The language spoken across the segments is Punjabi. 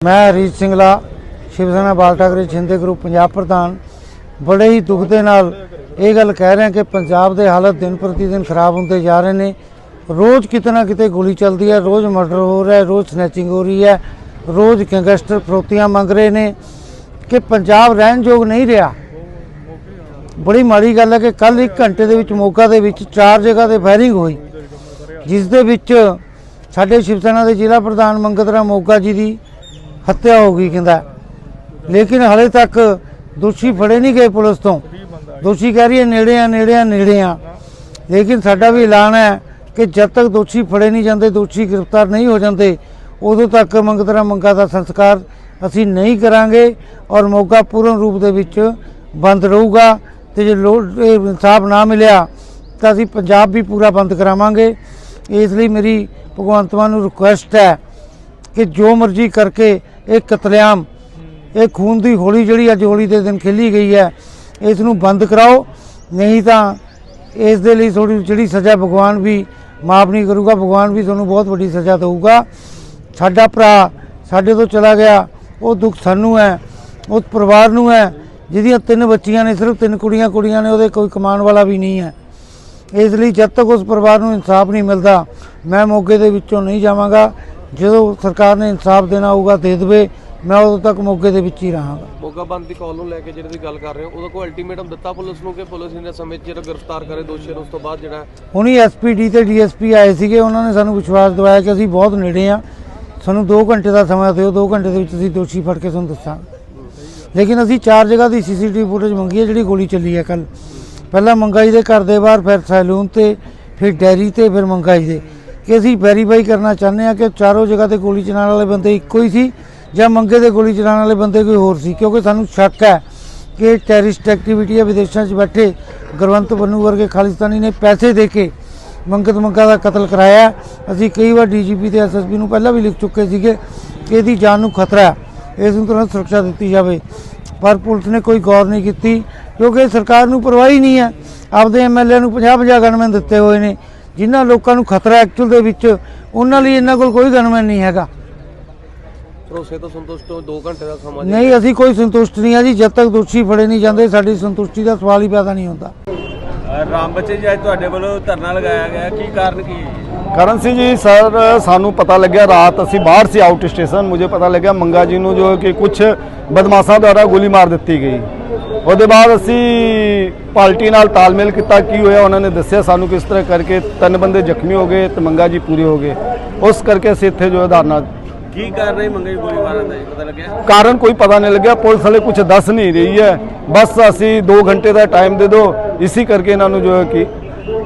ਮੈਂ ਹਰੀਤ ਸਿੰਘਲਾ ਸ਼ਿਵ ਸੈਨਾ, ਬਾਲ ਠਾਕਰੇ ਛਿੰਦੇ ਗਰੁੱਪ ਪੰਜਾਬ ਪ੍ਰਧਾਨ। ਬੜੇ ਹੀ ਦੁੱਖ ਦੇ ਨਾਲ ਇਹ ਗੱਲ ਕਹਿ ਰਹੇ ਹਾਂ ਕਿ ਪੰਜਾਬ ਦੇ ਹਾਲਤ ਦਿਨ ਪ੍ਰਤੀ ਦਿਨ ਖਰਾਬ ਹੁੰਦੇ ਜਾ ਰਹੇ ਨੇ। ਰੋਜ਼ ਕਿਤੇ ਨਾ ਕਿਤੇ ਗੋਲੀ ਚੱਲਦੀ ਹੈ, ਰੋਜ਼ ਮਰਡਰ ਹੋ ਰਿਹਾ ਹੈ, ਰੋਜ਼ ਸਨੈਚਿੰਗ ਹੋ ਰਹੀ ਹੈ, ਰੋਜ਼ ਗੈਂਗਸਟਰ ਫਰੋਤੀਆਂ ਮੰਗ ਰਹੇ ਨੇ ਕਿ ਪੰਜਾਬ ਰਹਿਣ ਯੋਗ ਨਹੀਂ ਰਿਹਾ। ਬੜੀ ਮਾੜੀ ਗੱਲ ਹੈ ਕਿ ਕੱਲ 1 ਘੰਟੇ ਦੇ ਵਿੱਚ ਮੋਗਾ ਦੇ ਵਿੱਚ ਚਾਰ ਜਗ੍ਹਾ ਤੇ ਫਾਇਰਿੰਗ ਹੋਈ, ਜਿਸ ਦੇ ਵਿੱਚ ਸਾਡੇ ਸ਼ਿਵ ਸੈਨਾ ਦੇ ਜ਼ਿਲ੍ਹਾ ਪ੍ਰਧਾਨ ਮੰਗਤ ਰਾਮ ਮੋਗਾ ਜੀ ਦੀ ਹੱਤਿਆ ਹੋ ਗਈ ਕਹਿੰਦਾ। ਲੇਕਿਨ ਹਲੇ ਤੱਕ ਦੋਸ਼ੀ ਫੜੇ ਨਹੀਂ ਗਏ ਪੁਲਿਸ ਤੋਂ। ਦੋਸ਼ੀ ਕਹਿ ਰਹੀ ਹੈ ਨੇੜੇ ਆ ਨੇੜੇ ਆ ਨੇੜੇ ਆ ਲੇਕਿਨ ਸਾਡਾ ਵੀ ਐਲਾਨ ਹੈ ਕਿ ਜਦ ਤੱਕ ਦੋਸ਼ੀ ਫੜੇ ਨਹੀਂ ਜਾਂਦੇ, ਦੋਸ਼ੀ ਗ੍ਰਿਫਤਾਰ ਨਹੀਂ ਹੋ ਜਾਂਦੇ, ਉਦੋਂ ਤੱਕ ਮੰਗਤ ਰਾਮ ਮੰਗਾ ਦਾ ਸੰਸਕਾਰ ਅਸੀਂ ਨਹੀਂ ਕਰਾਂਗੇ ਔਰ ਮੋਗਾ ਪੂਰਨ ਰੂਪ ਦੇ ਵਿੱਚ ਬੰਦ ਰਹੂਗਾ ਤੇ ਜੇ ਲੋੜ ਇਨਸਾਫ ਨਾ ਮਿਲਿਆ ਤਾਂ ਅਸੀਂ ਪੰਜਾਬ ਵੀ ਪੂਰਾ ਬੰਦ ਕਰਾਵਾਂਗੇ। ਇਸ ਲਈ ਮੇਰੀ ਭਗਵੰਤ ਮਾਨ ਨੂੰ ਰਿਕੁਐਸਟ ਹੈ ਕਿ ਜੋ ਮਰਜ਼ੀ ਕਰਕੇ ਇਹ ਕਤਲੇਆਮ, ਇਹ ਖੂਨ ਦੀ ਹੋਲੀ ਜਿਹੜੀ ਅੱਜ ਹੋਲੀ ਦੇ ਦਿਨ ਖੇਲੀ ਗਈ ਹੈ, ਇਸ ਨੂੰ ਬੰਦ ਕਰਾਓ, ਨਹੀਂ ਤਾਂ ਇਸ ਦੇ ਲਈ ਥੋੜੀ ਜਿਹੜੀ ਸਜ਼ਾ ਭਗਵਾਨ ਵੀ ਮਾਫ ਨਹੀਂ ਕਰੂਗਾ, ਭਗਵਾਨ ਵੀ ਤੁਹਾਨੂੰ ਬਹੁਤ ਵੱਡੀ ਸਜ਼ਾ ਦੇਊਗਾ। ਸਾਡਾ ਭਰਾ ਸਾਡੇ ਤੋਂ ਚਲਾ ਗਿਆ, ਉਹ ਦੁੱਖ ਸਾਨੂੰ ਹੈ ਉਸ ਪਰਿਵਾਰ ਨੂੰ ਹੈ, ਜਿਹਦੀਆਂ ਤਿੰਨ ਬੱਚੀਆਂ ਨੇ, ਸਿਰਫ ਤਿੰਨ ਕੁੜੀਆਂ ਕੁੜੀਆਂ ਨੇ, ਉਹਦੇ ਕੋਈ ਕਮਾਉਣ ਵਾਲਾ ਵੀ ਨਹੀਂ ਹੈ। ਇਸ ਲਈ ਜਦ ਤੱਕ ਉਸ ਪਰਿਵਾਰ ਨੂੰ ਇਨਸਾਫ ਨਹੀਂ ਮਿਲਦਾ, ਮੈਂ ਮੋਗੇ ਦੇ ਵਿੱਚੋਂ ਨਹੀਂ ਜਾਵਾਂਗਾ। ਜਦੋਂ ਸਰਕਾਰ ਨੇ ਇਨਸਾਫ ਦੇਣਾ ਹੋਊਗਾ ਦੇ ਦੇਵੇ ਮੈਂ ਉਦੋਂ ਤੱਕ ਮੋਗੇ ਦੇ ਵਿੱਚ ਹੀ ਰਹਾਂਗਾ। ਮੋਗਾ ਬੰਦ ਦੀ ਕਾਲ ਨੂੰ ਲੈ ਕੇ ਜਿਹੜੀ ਤੁਸੀਂ ਗੱਲ ਕਰ ਰਹੇ ਹੋ ਉਹਦਾ ਕੋਈ ਅਲਟੀਮੇਟਮ ਦਿੱਤਾ ਪੁਲਿਸ ਨੂੰ ਕਿ ਪੁਲਿਸ ਇਹਨੇ ਸਮੇਂ 'ਚ ਜਿਹੜਾ ਗ੍ਰਿਫਤਾਰ ਕਰੇ ਦੋਸ਼ੀ ਨੂੰ ਉਸ ਤੋਂ ਬਾਅਦ ਜਿਹੜਾ ਹੁਣੀ ਐਸਪੀਡੀ ਤੇ ਡੀਐਸਪੀ ਆਏ ਸੀਗੇ ਉਹਨਾਂ ਨੇ ਸਾਨੂੰ ਵਿਸ਼ਵਾਸ ਦਿਵਾਇਆ ਕਿ ਅਸੀਂ ਬਹੁਤ ਨੇੜੇ ਆ ਸਾਨੂੰ 2 ਘੰਟੇ ਦਾ ਸਮਾਂ ਦਿਓ 2 ਘੰਟੇ ਦੇ ਵਿੱਚ ਅਸੀਂ ਦੋਸ਼ੀ ਫੜ ਕੇ ਤੁਹਾਨੂੰ ਦੱਸਾਂਗੇ। ਲੇਕਿਨ ਅਸੀਂ ਚਾਰ ਜਗ੍ਹਾ ਦੀ ਸੀਸੀਟੀਵੀ ਫੁਟੇਜ ਮੰਗੀ ਹੈ ਜਿਹੜੀ ਗੋਲੀ ਚੱਲੀ ਹੈ ਕੱਲ ਪਹਿਲਾਂ ਮੰਗਾਈ ਦੇ ਘਰ ਦੇ ਬਾਹਰ ਫਿਰ ਸੈਲੂਨ ਤੇ ਫਿਰ ਡੈਰੀ ਤੇ ਫਿਰ ਮੰਗਾਈ ਦੇ। ਕਿ ਅਸੀਂ ਵੈਰੀਫਾਈ ਕਰਨਾ ਚਾਹੁੰਦੇ ਹਾਂ ਕਿ ਚਾਰੋਂ ਜਗ੍ਹਾ ਤੇ ਗੋਲੀ ਚਲਾਉਣ ਵਾਲੇ ਬੰਦੇ ਇੱਕੋ ਹੀ ਸੀ ਜਾਂ ਮੰਗੇ ਦੇ ਗੋਲੀ ਚਲਾਉਣ ਵਾਲੇ ਬੰਦੇ ਕੋਈ ਹੋਰ ਸੀ? ਕਿਉਂਕਿ ਸਾਨੂੰ ਸ਼ੱਕ ਹੈ ਕਿ ਟੈਰਰਿਸਟ ਐਕਟੀਵਿਟੀ ਹੈ ਵਿਦੇਸ਼ਾਂ 'ਚ ਬੈਠੇ ਗੁਰਵੰਤ ਬੰਨੂ ਵਰਗੇ ਖਾਲਿਸਤਾਨੀ ਨੇ ਪੈਸੇ ਦੇ ਕੇ ਮੰਗਤ ਮੰਗਾ ਦਾ ਕਤਲ ਕਰਾਇਆ। ਅਸੀਂ ਕਈ ਵਾਰ ਡੀਜੀਪੀ ਤੇ ਐਸਐਸਪੀ ਨੂੰ ਪਹਿਲਾਂ ਵੀ ਲਿਖ ਚੁੱਕੇ ਸੀਗੇ ਕਿ ਇਹਦੀ ਜਾਨ ਨੂੰ ਖਤਰਾ ਹੈ, ਇਸ ਨੂੰ ਤੁਰੰਤ ਸੁਰੱਖਿਆ ਦਿੱਤੀ ਜਾਵੇ। ਪਰ ਪੁਲਿਸ ਨੇ ਕੋਈ ਗੌਰ ਨਹੀਂ ਕੀਤੀ, ਕਿਉਂਕਿ ਸਰਕਾਰ ਨੂੰ ਪਰਵਾਹੀ ਨਹੀਂ ਹੈ। ਆਪਦੇ ਐਮਐਲਏ ਨੂੰ 50 50 ਗਨਮੈਨ ਦਿੱਤੇ ਹੋਏ ਨੇ। ਜਿਨ੍ਹਾਂ ਲੋਕਾਂ ਨੂੰ ਖਤਰਾ ਐਕਚੁਅਲ ਦੇ ਵਿੱਚ ਉਹਨਾਂ ਲਈ ਇਹਨਾਂ ਕੋਲ ਕੋਈ ਗਨਮੈਨ ਨਹੀਂ ਹੈਗਾ। ਭਰੋਸੇ ਤੋਂ ਸੰਤੁਸ਼ਟ ਹੋ 2 ਘੰਟੇ ਦਾ ਸਮਾਂ ਨਹੀਂ ਅਸੀਂ ਕੋਈ ਸੰਤੁਸ਼ਟ ਨਹੀਂ ਆ ਜੀ ਜਦ ਤੱਕ ਦੋਸ਼ੀ ਫੜੇ ਨਹੀਂ ਜਾਂਦੇ ਸਾਡੀ ਸੰਤੁਸ਼ਟੀ ਦਾ ਸਵਾਲ ਹੀ ਪੈਦਾ ਨਹੀਂ ਹੁੰਦਾ। ਰਾਮ ਬੱਚੇ ਜੀ ਅੱਜ ਤੁਹਾਡੇ ਵੱਲੋਂ ਧਰਨਾ ਲਗਾਇਆ ਗਿਆ ਕੀ ਕਾਰਨ ਕੀ ਕਰਨ ਸਿੰਘ ਜੀ ਸਰ ਸਾਨੂੰ ਪਤਾ ਲੱਗਿਆ ਰਾਤ ਅਸੀਂ ਬਾਹਰ ਸੀ ਆਊਟ ਸਟੇਸ਼ਨ ਮੁਝੇ ਪਤਾ ਲੱਗਿਆ ਮੰਗਾ ਜੀ ਨੂੰ ਜੋ ਕਿ ਕੁਝ ਬਦਮਾਸ਼ਾਂ ਦੁਆਰਾ ਗੋਲੀ ਮਾਰ ਦਿੱਤੀ ਗਈ। ਉਹਦੇ ਬਾਅਦ ਅਸੀਂ ਪਾਰਟੀ ਨਾਲ ਤਾਲਮੇਲ ਕੀਤਾ ਕੀ ਹੋਇਆ ਉਹਨਾਂ ਨੇ ਦੱਸਿਆ ਸਾਨੂੰ ਕਿਸ ਤਰ੍ਹਾਂ ਕਰਕੇ ਤਿੰਨ ਬੰਦੇ ਜ਼ਖਮੀ ਹੋ ਗਏ ਤੇ ਮੰਗਾ ਜੀ ਪੂਰੇ ਹੋ ਗਏ। ਉਸ ਕਰਕੇ ਅਸੀਂ ਇੱਥੇ ਜੋ ਹੈ ਧਰਨਾ ਕੀ ਕਾਰਨ ਰਹੀ ਮੰਗੇ ਗੋਲੀ ਮਾਰਨ ਦਾ ਜੀ ਪਤਾ ਲੱਗਿਆ? ਕਾਰਨ ਕੋਈ ਪਤਾ ਨਹੀਂ ਲੱਗਿਆ ਪੁਲਿਸ ਵਾਲੇ ਕੁਝ ਦੱਸ ਨਹੀਂ ਰਹੀ ਹੈ। ਬਸ ਅਸੀਂ 2 ਘੰਟੇ ਦਾ ਟਾਈਮ ਦੇ ਦਿਓ ਇਸੇ ਕਰਕੇ ਇਹਨਾਂ ਨੂੰ ਜੋ ਹੈ ਕਿ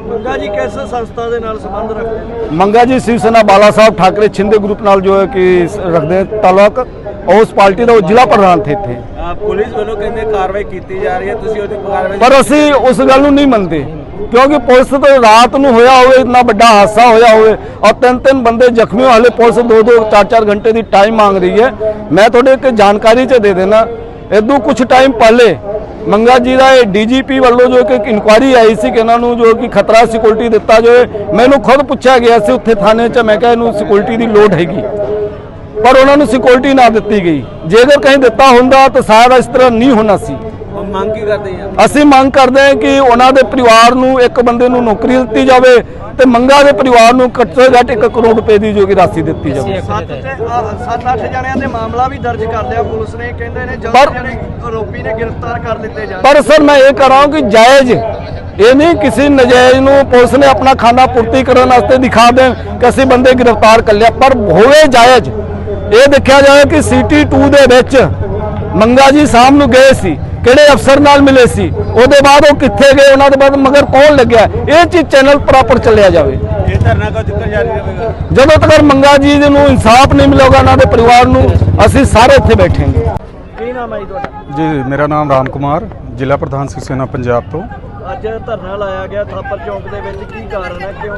ਮੰਗਾ ਜੀ ਕਿਸ ਸੰਸਥਾ ਦੇ ਨਾਲ ਸੰਬੰਧ ਰੱਖਦੇ ਮੰਗਾ ਜੀ ਸਿਵ ਸੈਨਾ ਬਾਲਾ ਸਾਹਿਬ ਠਾਕਰੇ ਛਿੰਦੇ ਗਰੁੱਪ ਨਾਲ ਜੋ ਹੈ ਕਿ ਰੱਖਦੇ ਤਾਲੁਕ ਉਸ ਪਾਰਟੀ ਦਾ ਉਹ ਜ਼ਿਲ੍ਹਾ ਪ੍ਰਧਾਨ ਥੇ ਇੱਥੇ। ਪੁਲਿਸ ਵੱਲੋਂ ਕਹਿੰਦੇ ਕਾਰਵਾਈ ਕੀਤੀ ਜਾ ਰਹੀ ਹੈ ਤੁਸੀਂ ਉਹਦੀ ਕਾਰਵਾਈ ਪਰ ਅਸੀਂ ਉਸ ਗੱਲ ਨੂੰ ਨਹੀਂ ਮੰਨਦੇ ਕਿਉਂਕਿ ਪੁਲਿਸ ਤੋਂ ਰਾਤ ਨੂੰ ਹੋਇਆ ਹੋਵੇ ਇਤਨਾ ਵੱਡਾ ਹਾਦਸਾ ਹੋਇਆ ਹੋਵੇ ਔਰ ਤਿੰਨ ਤਿੰਨ ਬੰਦੇ ਜ਼ਖਮੀ ਹਲੇ ਪੁਲਿਸ ਦੋ ਦੋ ਚਾਰ ਚਾਰ ਘੰਟੇ ਦੀ ਟਾਈਮ ਮੰਗ ਰਹੀ ਹੈ। ਮੈਂ ਤੁਹਾਡੇ ਇੱਕ ਜਾਣਕਾਰੀ ਚ ਦੇ ਦੇਣਾ ਇਦੋਂ ਕੁਝ ਟਾਈਮ ਪਹਿਲੇ ਮੰਗਾ ਜੀ ਦਾ ਇਹ ਡੀਜੀਪੀ ਵੱਲੋਂ ਜੋ ਕਿ ਇੱਕ ਇਨਕੁਆਰੀ ਆਈ ਸੀ ਕਿ ਇਹਨਾਂ ਨੂੰ ਜੋ ਕਿ ਖਤਰਾ ਸਿਕਿਉਰਿਟੀ ਦਿੱਤਾ ਜਾਵੇ ਮੈਨੂੰ ਖੁਦ ਪੁੱਛਿਆ ਗਿਆ ਸੀ ਉੱਥੇ ਥਾਣੇ 'ਚ ਮੈਂ ਕਿਹਾ ਇਹਨੂੰ ਸਿਕਿਉਰਿਟੀ ਦੀ ਲੋੜ ਹੈਗੀ। ਪਰ ਉਹਨਾਂ ਨੂੰ ਸਿਕਿਉਰਿਟੀ ਨਾ ਦਿੱਤੀ ਗਈ। ਜੇਕਰ ਕਹੀਂ ਦਿੱਤਾ ਹੁੰਦਾ ਤਾਂ ਸ਼ਾਇਦ ਇਸ ਤਰ੍ਹਾਂ ਨਹੀਂ ਹੋਣਾ ਸੀ। ਉਹ ਮੰਗ ਕੀ ਕਰਦੇ ਆ? ਅਸੀਂ ਮੰਗ ਕਰਦੇ ਹਾਂ ਕਿ ਉਹਨਾਂ ਦੇ ਪਰਿਵਾਰ ਨੂੰ ਇੱਕ ਬੰਦੇ ਨੂੰ ਨੌਕਰੀ ਦਿੱਤੀ ਜਾਵੇ ਤੇ ਮੰਗਾ ਦੇ ਪਰਿਵਾਰ ਨੂੰ ਘੱਟੋ ਘੱਟ 1 ਕਰੋੜ ਰੁਪਏ ਦੀ ਜੋ ਕਿ ਰਾਸ਼ੀ ਦਿੱਤੀ ਜਾਵੇ। ਸੱਤ ਤੇ 7-8 ਜਣਿਆਂ ਦੇ ਮਾਮਲਾ ਵੀ ਦਰਜ ਕਰ ਲਿਆ ਪੁਲਿਸ ਨੇ। ਕਹਿੰਦੇ ਨੇ ਪਰ- ਜਲਦ ਜਣੇ ਆਰੋਪੀ ਨੇ ਗ੍ਰਿਫਤਾਰ ਕਰ ਲਿੱਤੇ ਜਾਣ। ਪਰ ਸਰ ਮੈਂ ਇਹ ਕਰ ਕਿ ਜਾਇਜ਼ ਇਹ ਨਹੀਂ ਕਿਸੇ ਨਜਾਇਜ਼ ਨੂੰ ਪੁਲਿਸ ਨੇ ਆਪਣਾ ਖਾਨਾ ਪੂਰਤੀ ਕਰਨ ਵਾਸਤੇ ਦਿਖਾ ਦੇਣ ਕਿ ਅਸੀਂ ਬੰਦੇ ਗ੍ਰਿਫਤਾਰ ਕਰ ਲਿਆ। ਪਰ ਹੋਵੇ ਜਾਇਜ਼ ਇਹ ਦੇਖਿਆ ਜਾਵੇ ਕਿ ਸਿਟੀ 2 ਦੇ ਵਿੱਚ ਮੰਗਾ ਜੀ ਸਾਹਮ ਨੂੰ ਗਏ ਸੀ ਕਿਹੜੇ ਅਫਸਰ ਨਾਲ ਮਿਲੇ ਸੀ ਉਹਦੇ ਬਾਅਦ ਉਹ ਕਿੱਥੇ ਗਏ ਉਹਨਾਂ ਦੇ ਬਾਅਦ ਮਗਰ ਕੌਣ ਲੱਗਿਆ ਇਹ ਚੀਜ਼ ਚੈਨਲ ਪ੍ਰੋਪਰ ਚੱਲਿਆ ਜਾਵੇ। ਇਹ ਧਰਨਾ ਕਦੋਂ ਤੱਕ ਜਾਰੀ ਰਹੇਗਾ ਜਦੋਂ ਤੱਕ ਮੰਗਾ ਜੀ ਨੂੰ ਇਨਸਾਫ ਨਹੀਂ ਮਿਲੇਗਾ ਉਹਨਾਂ ਦੇ ਪਰਿਵਾਰ ਨੂੰ ਅਸੀਂ ਸਾਰੇ ਇੱਥੇ ਬੈਠਾਂਗੇ। ਕੀ ਨਾਮ ਹੈ ਜੀ ਤੁਹਾਡਾ? ਜੀ ਮੇਰਾ ਨਾਮ ਰਾਮ ਕੁਮਾਰ ਜ਼ਿਲ੍ਹਾ ਪ੍ਰਧਾਨ ਸੈਨਾ ਪੰਜਾਬ ਤੋਂ। ਅੱਜ ਧਰਨਾ ਲਾਇਆ ਗਿਆ ਥਾਪਰ ਚੌਂਕ ਦੇ ਵਿੱਚ ਕੀ ਕਾਰਨ ਹੈ ਕਿਉਂ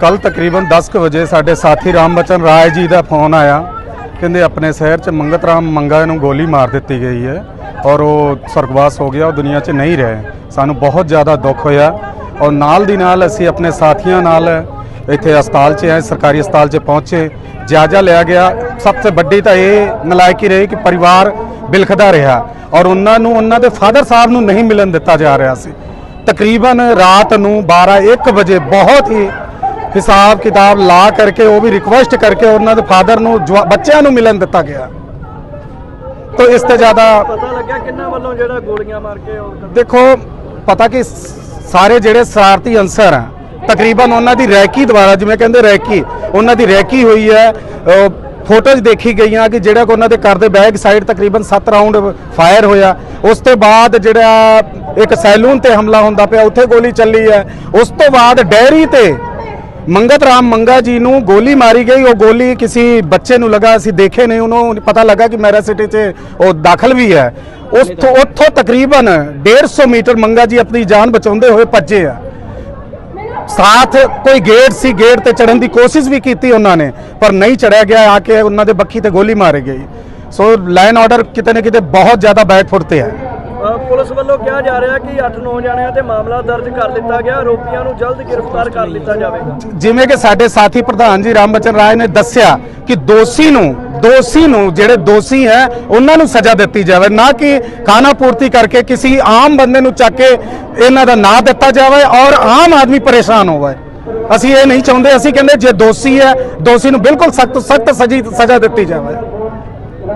ਕੱਲ ਤਕਰੀਬਨ 10 ਕੁ ਵਜੇ ਸਾਡੇ ਸਾਥੀ ਰਾਮ ਬਚਨ ਰਾਏ ਜੀ ਦਾ ਫੋਨ ਆਇਆ। ਕਹਿੰਦੇ ਆਪਣੇ ਸ਼ਹਿਰ 'ਚ ਮੰਗਤ ਰਾਮ ਮੰਗਾ ਨੂੰ ਗੋਲੀ ਮਾਰ ਦਿੱਤੀ ਗਈ ਹੈ ਔਰ ਉਹ ਸਰਗਵਾਸ ਹੋ ਗਿਆ, ਉਹ ਦੁਨੀਆ 'ਚ ਨਹੀਂ ਰਹੇ। ਸਾਨੂੰ ਬਹੁਤ ਜ਼ਿਆਦਾ ਦੁੱਖ ਹੋਇਆ ਔਰ ਨਾਲ ਦੀ ਨਾਲ ਅਸੀਂ ਆਪਣੇ ਸਾਥੀਆਂ ਨਾਲ ਇੱਥੇ ਹਸਪਤਾਲ 'ਚ ਆਏ, ਸਰਕਾਰੀ ਹਸਪਤਾਲ 'ਚ ਪਹੁੰਚੇ। ਜਾਇਜ਼ਾ ਲਿਆ ਗਿਆ। ਸਭ ਤੋਂ ਵੱਡੀ ਤਾਂ ਇਹ ਨਲਾਇਕੀ ਰਹੀ ਕਿ ਪਰਿਵਾਰ ਬਿਲਖਦਾ ਰਿਹਾ ਔਰ ਉਹਨਾਂ ਨੂੰ, ਉਹਨਾਂ ਦੇ ਫਾਦਰ ਸਾਹਿਬ ਨੂੰ ਨਹੀਂ ਮਿਲਣ ਦਿੱਤਾ ਜਾ ਰਿਹਾ ਸੀ। ਤਕਰੀਬਨ ਰਾਤ ਨੂੰ 12 1 ਵਜੇ ਬਹੁਤ ਹੀ ਹਿਸਾਬ ਕਿਤਾਬ ਲਾ ਕਰਕੇ ਉਹ ਵੀ ਰਿਕੁਐਸਟ ਕਰਕੇ ਉਹਨਾਂ ਦੇ ਫਾਦਰ ਨੂੰ ਬੱਚਿਆਂ ਨੂੰ ਮਿਲਣ ਦਿੱਤਾ ਗਿਆ। ਤਾਂ ਇਸ ਤੋਂ ਜ਼ਿਆਦਾ ਪਤਾ ਲੱਗਿਆ ਕਿੰਨਾ ਵੱਲੋਂ ਜਿਹੜਾ ਗੋਲੀਆਂ ਮਾਰ ਕੇ ਦੇਖੋ ਪਤਾ ਕਿ ਸਾਰੇ ਜਿਹੜੇ ਸ਼ਰਾਰਤੀ ਅਨਸਰ ਆ ਤਕਰੀਬਨ ਉਹਨਾਂ ਦੀ ਰੈਕੀ ਦੁਆਰਾ ਜਿਵੇਂ ਕਹਿੰਦੇ ਰੈਕੀ ਉਹਨਾਂ ਦੀ ਰੈਕੀ ਹੋਈ ਹੈ। ਫੋਟੋਜ਼ ਦੇਖੀ ਗਈਆਂ ਕਿ ਜਿਹੜਾ ਕਿ ਉਹਨਾਂ ਦੇ ਘਰ ਦੇ ਬੈਕ ਸਾਈਡ ਤਕਰੀਬਨ 7 ਰਾਉਂਡ ਫਾਇਰ ਹੋਇਆ। ਉਸ ਤੋਂ ਬਾਅਦ ਜਿਹੜਾ ਇੱਕ ਸੈਲੂਨ ਤੇ ਹਮਲਾ ਹੁੰਦਾ ਪਿਆ ਉੱਥੇ ਗੋਲੀ ਚੱਲੀ ਹੈ। ਉਸ ਤੋਂ ਬਾਅਦ ਡੈਰੀ ਤੇ ਮੰਗਤ ਰਾਮ ਮੰਗਾ ਜੀ ਨੂੰ ਗੋਲੀ ਮਾਰੀ ਗਈ। ਉਹ ਗੋਲੀ ਕਿਸੇ ਬੱਚੇ ਨੂੰ ਲਗਾ ਅਸੀਂ ਦੇਖੇ ਨਹੀਂ। ਉਹਨੂੰ ਪਤਾ ਲੱਗਾ ਕਿ ਮੈਰਾ ਸਿਟੀ 'ਚ ਉਹ ਦਾਖਲ ਵੀ ਹੈ। ਉਸ ਤੋਂ ਉੱਥੋਂ ਤਕਰੀਬਨ 150 ਮੀਟਰ ਮੰਗਾ ਜੀ ਆਪਣੀ ਜਾਨ ਬਚਾਉਂਦੇ ਹੋਏ ਭੱਜੇ ਆ। ਸਾਥ ਕੋਈ ਗੇਟ ਸੀ ਗੇਟ ਤੇ ਚੜਨ ਦੀ ਕੋਸ਼ਿਸ਼ ਵੀ ਕੀਤੀ ਉਹਨਾਂ ਨੇ ਪਰ ਨਹੀਂ ਚੜਿਆ ਗਿਆ ਆ ਕੇ ਉਹਨਾਂ ਦੇ ਬੱਖੀ ਤੇ ਗੋਲੀ ਮਾਰੀ ਗਈ। ਸੋ ਲਾਈਨ ਆਰਡਰ ਕਿਤੇ ਨਾ ਕਿਤੇ ਬਹੁਤ ਜ਼ਿਆਦਾ ਬੈਕ ਫੁੱਟ ਤੇ ਹੈ ਪੁਲਿਸ ਵੱਲੋਂ ਕਿਹਾ ਜਾ ਰਿਹਾ ਕਿ 8-9 ਜਣਿਆਂ ਤੇ ਮਾਮਲਾ ਦਰਜ ਕਰ ਲਿੱਤਾ ਗਿਆ। ਆਰੋਪੀਆਂ ਨੂੰ ਜਲਦ ਗ੍ਰਿਫਤਾਰ ਕਰ ਲਿੱਤਾ ਜਾਵੇਗਾ। ਜਿਵੇਂ ਕਿ ਸਾਡੇ ਸਾਥੀ ਪ੍ਰਧਾਨ ਜੀ ਰਾਮਬਚਨ ਰਾਏ ਨੇ ਦੱਸਿਆ ਕਿ ਦੋਸ਼ੀ ਨੂੰ ਦੋਸ਼ੀ ਨੂੰ ਜਿਹੜੇ ਦੋਸ਼ੀ ਹੈ, ਉਹਨਾਂ ਨੂੰ ਸਜ਼ਾ ਦਿੱਤੀ ਜਾਵੇ। ਨਾ ਕਿ ਖਾਣਾ ਪੂਰਤੀ ਕਰਕੇ ਕਿਸੇ ਆਮ ਬੰਦੇ ਨੂੰ ਚੱਕ ਕੇ ਇਹਨਾਂ ਦਾ ਨਾਂ ਦਿੱਤਾ ਜਾਵੇ ਔਰ ਆਮ ਆਦਮੀ ਪਰੇਸ਼ਾਨ ਹੋਵੇ। ਅਸੀਂ ਇਹ ਨਹੀਂ ਚਾਹੁੰਦੇ। ਅਸੀਂ ਕਹਿੰਦੇ ਜੇ ਦੋਸ਼ੀ ਹੈ, ਦੋਸ਼ੀ ਨੂੰ ਬਿਲਕੁਲ ਸਖਤ ਸਖਤ ਸਜ਼ਾ ਦਿੱਤੀ ਜਾਵੇ।